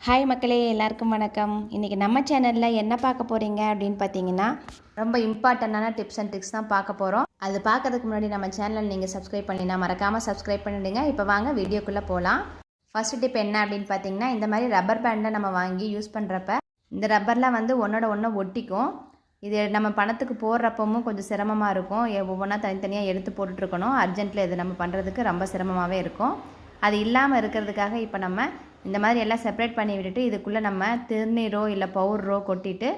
Hi மக்களே எல்லாருக்கும் வணக்கம். இன்றைக்கி நம்ம சேனலில் என்ன பார்க்க போகிறீங்க அப்படின்னு பார்த்தீங்கன்னா ரொம்ப இம்பார்ட்டண்ட்டான டிப்ஸ் அண்ட் ட்ரிக்ஸ் தான் பார்க்க போகிறோம் அது பார்க்கறதுக்கு முன்னாடி நம்ம சேனல் நீங்கள் சப்ஸ்கிரைப் பண்ணினா மறக்காமல் சப்ஸ்கிரைப் பண்ணிடுங்க. இப்போ வாங்க வீடியோக்குள்ளே போகலாம் ஃபஸ்ட்டு டிப் என்ன அப்படின்னு பார்த்தீங்கன்னா இந்த மாதிரி ரப்பர் பேண்டை நம்ம வாங்கி யூஸ் பண்ணுறப்ப இந்த ரப்பர்லாம் வந்து ஒன்றோட ஒன்று ஒட்டிக்கும். இது நம்ம பணத்துக்கு போடுறப்பவும் கொஞ்சம் சிரமமாக இருக்கும். எ- ஒவ்வொன்றா தனித்தனியாக எடுத்து போட்டுட்ருக்கணும் அர்ஜென்ட்டில் இது நம்ம பண்ணுறதுக்கு ரொம்ப சிரமமாகவே இருக்கும். அது இல்லாமல் இருக்கிறதுக்காக இப்போ நம்ம இந்த மாதிரி எல்லாம் செப்பரேட் பண்ணி விட்டுட்டு இதுக்குள்ளே நம்ம திருநீரோ இல்லை பவுடரோ கொட்டிட்டு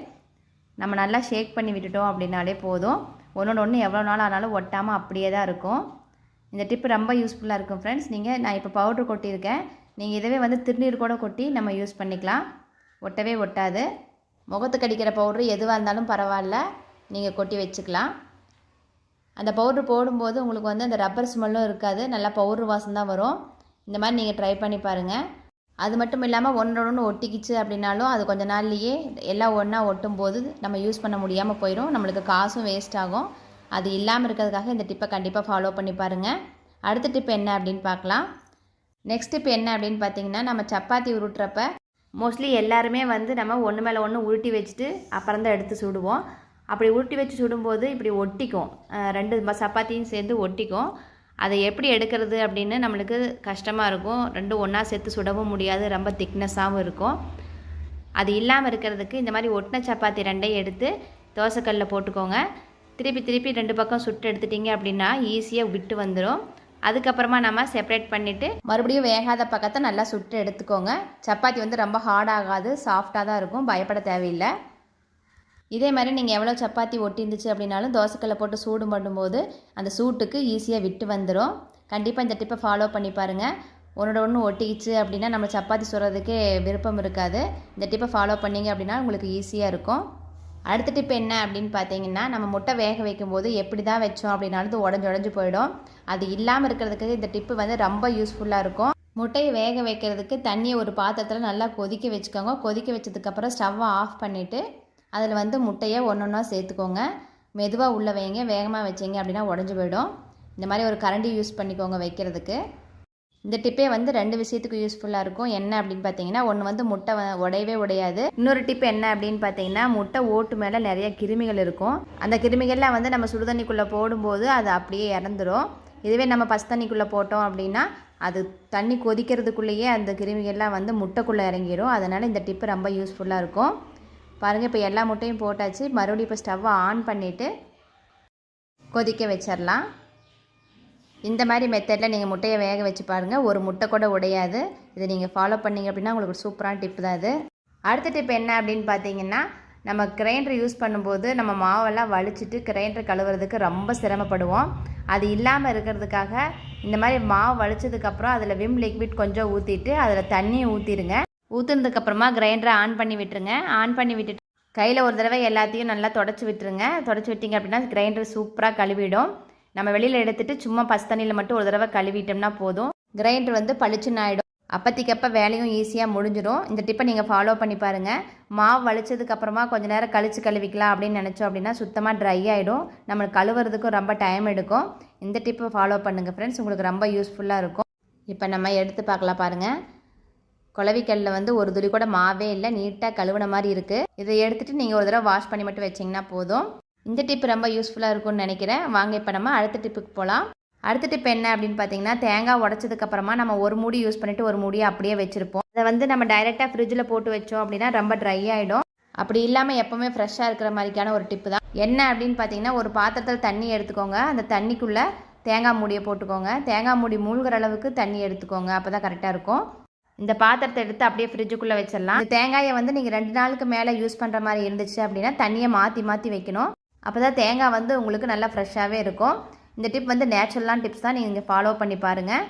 நம்ம நல்லா ஷேக் பண்ணி விட்டுட்டோம் அப்படின்னாலே போதும். ஒன்றோட ஒன்று எவ்வளோ நாள் ஆனாலும் ஒட்டாமல் அப்படியே தான் இருக்கும். இந்த டிப்பு ரொம்ப யூஸ்ஃபுல்லாக இருக்கும் ஃப்ரெண்ட்ஸ் நீங்கள் நான் இப்போ பவுட்ரு கொட்டியிருக்கேன். நீங்கள் இதுவே வந்து திருநீர் கூட கொட்டி நம்ம யூஸ் பண்ணிக்கலாம். ஒட்டவே ஒட்டாது. முகத்துக்கு அடிக்கிற பவுட்ரு எதுவாக இருந்தாலும் பரவாயில்ல. நீங்கள் கொட்டி வச்சுக்கலாம். அந்த பவுட்ரு போடும்போது உங்களுக்கு வந்து அந்த ரப்பர் ஸ்மெல்லும் இருக்காது. நல்லா பவுட்ரு வாசம் தான் வரும். இந்த மாதிரி நீங்கள் ட்ரை பண்ணி பாருங்கள் அது மட்டும் இல்லாமல் ஒன்றோட ஒன்று ஒட்டிக்கிச்சு அப்படின்னாலும் அது கொஞ்ச நாள்லேயே எல்லாம் ஒன்றா ஒட்டும் போது நம்ம யூஸ் பண்ண முடியாமல் போயிடும் நம்மளுக்கு காசும் வேஸ்ட் ஆகும். அது இல்லாமல் இருக்கிறதுக்காக இந்த டிப்பை கண்டிப்பாக ஃபாலோ பண்ணி பாருங்கள் அடுத்த டிப் என்ன அப்படின்னு பார்க்கலாம். நெக்ஸ்ட் டிப் என்ன அப்படின்னு பார்த்தீங்கன்னா நம்ம சப்பாத்தி உருட்டுறப்ப மோஸ்ட்லி எல்லாருமே வந்து நம்ம ஒன்று மேலே ஒன்று உருட்டி வச்சுட்டு அப்புறம் தான் எடுத்து சுடுவோம். அப்படி உருட்டி வச்சு சுடும்போது இப்படி ஒட்டிக்கும். ரெண்டு சப்பாத்தியும் சேர்ந்து ஒட்டிக்கும். அதை எப்படி எடுக்கிறது அப்படின்னு நம்மளுக்கு கஷ்டமாக இருக்கும். ரெண்டும் ஒன்றா சேர்த்து சுடவும் முடியாது. ரொம்ப திக்னஸாகவும் இருக்கும். அது இல்லாமல் இருக்கிறதுக்கு இந்த மாதிரி ஒட்டின சப்பாத்தி ரெண்டையும் எடுத்து தோசைக்கல்லில் போட்டுக்கோங்க. திருப்பி திருப்பி ரெண்டு பக்கம் சுட்டு எடுத்துட்டிங்க அப்படின்னா ஈஸியாக விட்டு வந்துடும் அதுக்கப்புறமா நம்ம செப்பரேட் பண்ணிவிட்டு மறுபடியும் வேகாத பக்கத்தை நல்லா சுட்டு எடுத்துக்கோங்க. சப்பாத்தி வந்து ரொம்ப ஹார்ட் ஆகாது சாஃப்டாக தான் இருக்கும். பயப்பட தேவையில்லை. இதே மாதிரி நீங்கள் எவ்வளோ சப்பாத்தி ஒட்டிருந்துச்சு அப்படின்னாலும் தோசைக்கல்ல போட்டு சூடு பண்ணும்போது அந்த சூட்டுக்கு ஈஸியாக விட்டு வந்துடும் கண்டிப்பாக இந்த டிப்பை ஃபாலோ பண்ணி பாருங்கள் ஒன்றோட ஒன்று ஒட்டிக்கிச்சு அப்படின்னா நம்ம சப்பாத்தி சுடுறதுக்கே விருப்பம் இருக்காது. இந்த டிப்பை ஃபாலோ பண்ணிங்க அப்படின்னா உங்களுக்கு ஈஸியாக இருக்கும். அடுத்த டிப் என்ன அப்படின்னு பார்த்தீங்கன்னா நம்ம முட்டை வேக வைக்கும்போது எப்படி தான் வச்சோம் அப்படின்னாலும் உடஞ்சு உடஞ்சி உடஞ்சி போயிடும். அது இல்லாமல் இருக்கிறதுக்கு இந்த டிப்பு வந்து ரொம்ப யூஸ்ஃபுல்லாக இருக்கும். முட்டையை வேக வைக்கிறதுக்கு தண்ணியை ஒரு பாத்திரத்தில் நல்லா கொதிக்க வச்சுக்கோங்க. கொதிக்க வச்சதுக்கப்புறம் ஸ்டவ்வை ஆஃப் பண்ணிவிட்டு அதில் வந்து முட்டையை ஒன்று ஒன்றா சேர்த்துக்கோங்க. மெதுவாக உள்ளே வைங்க வேகமாக வச்சீங்க அப்படின்னா உடஞ்சி போயிடும். இந்த மாதிரி ஒரு கரண்டி யூஸ் பண்ணிக்கோங்க வைக்கிறதுக்கு. இந்த டிப்பே வந்து ரெண்டு விஷயத்துக்கு யூஸ்ஃபுல்லாக இருக்கும். என்ன அப்படின்னு பார்த்தீங்கன்னா ஒன்று வந்து முட்டை வ- உடையவே உடையாது. இன்னொரு டிப் என்ன அப்படின்னு பார்த்தீங்கன்னா முட்டை ஓட்டு மேலே நிறைய கிருமிகள் இருக்கும். அந்த கிருமிகள்லாம் வந்து நம்ம சுடுதண்ணிக்குள்ளே போடும்போது அது அப்படியே இறந்துடும் இதுவே நம்ம பசு தண்ணிக்குள்ளே போட்டோம் அப்படின்னா அது தண்ணி கொதிக்கிறதுக்குள்ளேயே அந்த கிருமிகள்லாம் வந்து முட்டைக்குள்ளே இறங்கிடும் அதனால் இந்த டிப்பு ரொம்ப யூஸ்ஃபுல்லாக இருக்கும். பாருங்கள் இப்போ எல்லா முட்டையும் போட்டாச்சு. மறுபடியும் இப்போ ஸ்டவ்வை ஆன் பண்ணிவிட்டு கொதிக்க வச்சிடலாம் இந்த மாதிரி மெத்தடில் நீங்கள் முட்டையை வேக வச்சு பாருங்கள் ஒரு முட்டை கூட உடையாது. இதை நீங்கள் ஃபாலோ பண்ணிங்க அப்படின்னா உங்களுக்கு சூப்பரான டிப் தான் இது அடுத்த டிப் என்ன அப்படின்னு பார்த்தீங்கன்னா நம்ம கிரைண்டர் யூஸ் பண்ணும்போது நம்ம மாவெல்லாம் வலிச்சிட்டு கிரைண்டர் கழுவுறதுக்கு ரொம்ப சிரமப்படுவோம். அது இல்லாமல் இருக்கிறதுக்காக இந்த மாதிரி மாவு வலிச்சதுக்கப்புறம் அதில் விம் லிக்விட் கொஞ்சம் ஊற்றிட்டு அதில் தண்ணியை ஊற்றிடுங்க ஊற்றுனதுக்கப்புறமா கிரைண்டரை ஆன் பண்ணி விட்டுருங்க. ஆன் பண்ணி விட்டுட்டு கையில் ஒரு தடவை எல்லாத்தையும் நல்லா தொடச்சி விட்டுருங்க. தொடச்சி விட்டிங்க அப்படின்னா கிரைண்டர் சூப்பராக கழுவிடும். நம்ம வெளியில் எடுத்துகிட்டு சும்மா பசு தண்ணியில் மட்டும் ஒரு தடவை கழுவிட்டோம்னா போதும். கிரைண்டர் வந்து பளிச்சுன்னு ஆகிடும் அப்பத்திக்கப்ப வேலையும் ஈஸியாக முடிஞ்சிடும். இந்த டிப்பை நீங்கள் ஃபாலோ பண்ணி பாருங்கள் மாவு வலிச்சதுக்கப்புறமா கொஞ்சம் கொஞ்ச நேரம் கழிச்சு கழுவிக்கலாம் அப்படின்னு நினச்சோம் அப்படின்னா சுத்தமாக ட்ரை ஆகிடும் நம்மளுக்கு கழுவுறதுக்கும் ரொம்ப டைம் எடுக்கும். இந்த டிப்பை ஃபாலோ பண்ணுங்கள் ஃப்ரெண்ட்ஸ் உங்களுக்கு ரொம்ப யூஸ்ஃபுல்லாக இருக்கும். இப்போ நம்ம எடுத்து பார்க்கலாம் பாருங்கள் குளவிக்கல்லில் வந்து ஒரு துளி கூட மாவே இல்லை. நீட்டாக கழுவுன மாதிரி இருக்குது இதை எடுத்துகிட்டு நீங்கள் ஒரு தடவை வாஷ் பண்ணி மட்டும் வச்சிங்கன்னா போதும். இந்த டிப் ரொம்ப யூஸ்ஃபுல்லாக இருக்கும்னு நினைக்கிறேன். வாங்க இப்போ நம்ம அடுத்த டிப்புக்கு போகலாம் அடுத்த டிப் என்ன அப்படின்னு பார்த்தீங்கன்னா தேங்காய் உடச்சதுக்கப்புறமா நம்ம ஒரு மூடி யூஸ் பண்ணிவிட்டு ஒரு மூடியை அப்படியே வச்சுருப்போம். அதை வந்து நம்ம டைரெக்டாக ஃப்ரிட்ஜில் போட்டு வச்சோம் அப்படின்னா ரொம்ப ட்ரை ஆகிடும் அப்படி இல்லாமல் எப்போவுமே ஃப்ரெஷ்ஷாக இருக்கிற மாதிரிக்கான ஒரு டிப்பு தான். என்ன அப்படின்னு பார்த்தீங்கன்னா ஒரு பாத்திரத்தில் தண்ணி எடுத்துக்கோங்க. அந்த தண்ணிக்குள்ளே தேங்காய் மூடியை போட்டுக்கோங்க. தேங்காய் மூடி மூழ்கிற அளவுக்கு தண்ணி எடுத்துக்கோங்க. அப்போ தான் கரெக்டாக இருக்கும். இந்த பாத்திரத்தை எடுத்து அப்படியே ஃப்ரிட்ஜுக்குள்ளே வச்சிடலாம். இந்த தேங்காயை வந்து நீங்கள் ரெண்டு நாளுக்கு மேலே யூஸ் பண்ணுற மாதிரி இருந்துச்சு அப்படின்னா தண்ணியை மாற்றி மாற்றி வைக்கணும். அப்போ தான் தேங்காய் வந்து உங்களுக்கு நல்லா ஃப்ரெஷ்ஷாகவே இருக்கும். இந்த டிப் வந்து நேச்சுரலான டிப்ஸ் தான். நீங்கள் ஃபாலோ பண்ணி பாருங்கள்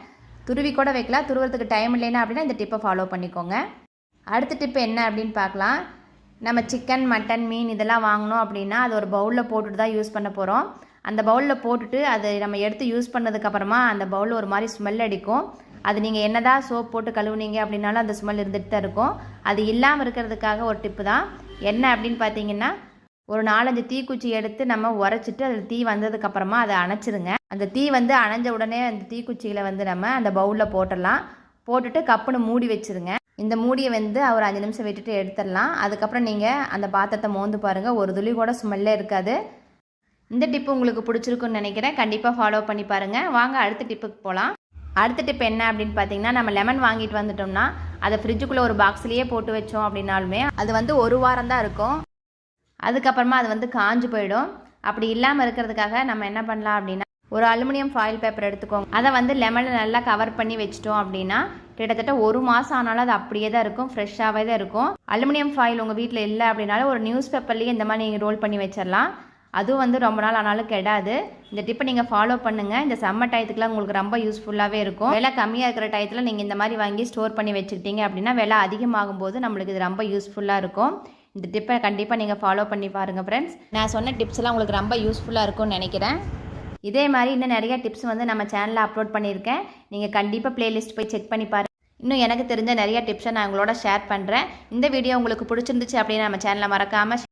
துருவி கூட வைக்கலாம். துருவறதுக்கு டைம் இல்லைன்னா அப்படின்னா இந்த டிப்பை ஃபாலோ பண்ணிக்கோங்க. அடுத்த டிப் என்ன அப்படின்னு பார்க்கலாம். நம்ம சிக்கன் மட்டன் மீன் இதெல்லாம் வாங்கினோம் அப்படின்னா அது ஒரு பவுலில் போட்டுட்டு தான் யூஸ் பண்ண போகிறோம் அந்த பவுலில் போட்டுட்டு அதை நம்ம எடுத்து யூஸ் பண்ணதுக்கப்புறமா அந்த பவுலில் ஒரு மாதிரி ஸ்மெல் அடிக்கும். அது நீங்கள் என்னதான் சோப் போட்டு கழுவுனீங்க அப்படின்னாலும் அந்த ஸ்மெல் இருந்துட்டு தான் இருக்கும். அது இல்லாமல் இருக்கிறதுக்காக ஒரு டிப்பு தான். என்ன அப்படின்னு பார்த்தீங்கன்னா ஒரு நாலஞ்சு தீக்குச்சி எடுத்து நம்ம உரைச்சிட்டு அதில் தீ வந்ததுக்கப்புறமா அதை அணைச்சிருங்க. அந்த தீ வந்து அணைஞ்ச உடனே அந்த தீக்குச்சிகளை வந்து நம்ம அந்த பவுலில் போட்டுடலாம். போட்டுட்டு கப்புன்னு மூடி வச்சிருங்க. இந்த மூடியை வந்து ஒரு அஞ்சு நிமிஷம் விட்டுட்டு எடுத்துடலாம். அதுக்கப்புறம் நீங்கள் அந்த பாத்திரத்தை மோந்து பாருங்கள் ஒரு துளி கூட ஸ்மெல்லே இருக்காது. இந்த டிப்பு உங்களுக்கு பிடிச்சிருக்குன்னு நினைக்கிறேன். கண்டிப்பாக ஃபாலோ பண்ணி பாருங்கள் வாங்க அடுத்த டிப்புக்கு போகலாம் அடுத்த டிப் என்ன அப்படின்னு பார்த்தீங்கன்னா நம்ம லெமன் வாங்கிட்டு வந்துட்டோம்னா அதை ஃப்ரிட்ஜுக்குள்ளே ஒரு பாக்ஸ்லேயே போட்டு வச்சோம் அப்படின்னாலுமே அது வந்து ஒரு வாரம் தான் இருக்கும். அதுக்கப்புறமா அது வந்து காஞ்சு போயிடும். அப்படி இல்லாமல் இருக்கிறதுக்காக நம்ம என்ன பண்ணலாம் அப்படின்னா ஒரு அலுமினியம் ஃபாயில் பேப்பர் எடுத்துக்கோங்க. அதை வந்து லெமனில் நல்லா கவர் பண்ணி வச்சிட்டோம் அப்படின்னா கிட்டத்தட்ட ஒரு மாதம் ஆனாலும் அது அப்படியே தான் இருக்கும் ஃப்ரெஷ்ஷாகவே தான் இருக்கும். அலுமினியம் ஃபாயில் உங்கள் வீட்டில் இல்லை அப்படின்னாலும் ஒரு நியூஸ் பேப்பர்லேயே இந்த மாதிரி நீங்கள் ரோல் பண்ணி வச்சிடலாம் அதுவும் வந்து ரொம்ப நாள் ஆனாலும் கெடாது. இந்த டிப்பை நீங்கள் ஃபாலோ பண்ணுங்கள் இந்த சம்மர் டயத்துக்குலாம் உங்களுக்கு ரொம்ப யூஸ்ஃபுல்லாகவே இருக்கும். விலை கம்மியாக இருக்கிற டயத்தில் நீங்கள் இந்த மாதிரி வாங்கி ஸ்டோர் பண்ணி வச்சுக்கிட்டீங்க அப்படின்னா விலை அதிகமாகும் போது நம்மளுக்கு இது ரொம்ப யூஸ்ஃபுல்லாக இருக்கும். இந்த டிப்பை கண்டிப்பாக நீங்கள் ஃபாலோ பண்ணி பாருங்கள் ஃப்ரெண்ட்ஸ் நான் சொன்ன டிப்ஸ் எல்லாம் உங்களுக்கு ரொம்ப யூஸ்ஃபுல்லாக இருக்கும்னு நினைக்கிறேன். இதே மாதிரி இன்னும் நிறைய டிப்ஸ் வந்து நம்ம சேனலில் அப்லோட் பண்ணியிருக்கேன். நீங்கள் கண்டிப்பாக பிளேலிஸ்ட் போய் செக் பண்ணி பாருங்கள் இன்னும் எனக்கு தெரிஞ்ச நிறைய டிப்ஸை நான் உங்களோட ஷேர் பண்ணுறேன் இந்த வீடியோ உங்களுக்கு பிடிச்சிருந்துச்சு அப்படின்னு நம்ம சேனலை மறக்காமல்